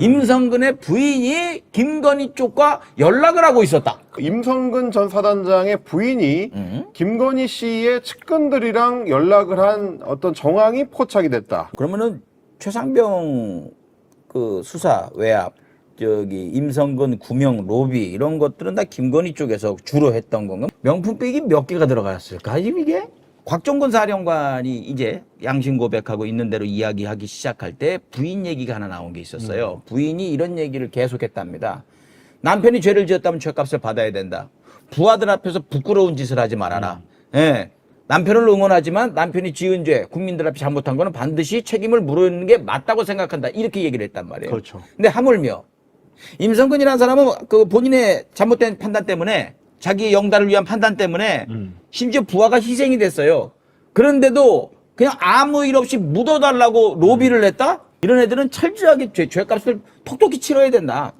임성근의 부인이 김건희 쪽과 연락을 하고 있었다. 임성근 전 사단장의 부인이 김건희 씨의 측근들이랑 연락을 한 어떤 정황이 포착이 됐다. 그러면은 최상병 그 수사 외압 저기 임성근 구명 로비 이런 것들은 다 김건희 쪽에서 주로 했던 건가? 명품 백이 몇 개가 들어갔을까? 지금 이게 곽종근 사령관이 이제 양심 고백하고 있는 대로 이야기하기 시작할 때 부인 얘기가 하나 나온 게 있었어요. 부인이 이런 얘기를 계속했답니다. 남편이 죄를 지었다면 죄값을 받아야 된다. 부하들 앞에서 부끄러운 짓을 하지 말아라. 예. 남편을 응원하지만 남편이 지은 죄, 국민들 앞에 잘못한 거는 반드시 책임을 물어는 게 맞다고 생각한다. 이렇게 얘기를 했단 말이에요. 그렇죠. 근데 하물며 임성근이라는 사람은 그 본인의 잘못된 판단 때문에 자기 영달을 위한 판단 때문에 심지어 부하가 희생이 됐어요. 그런데도 그냥 아무 일 없이 묻어달라고 로비를 했다? 이런 애들은 철저하게 죄, 죄값을 톡톡히 치러야 된다.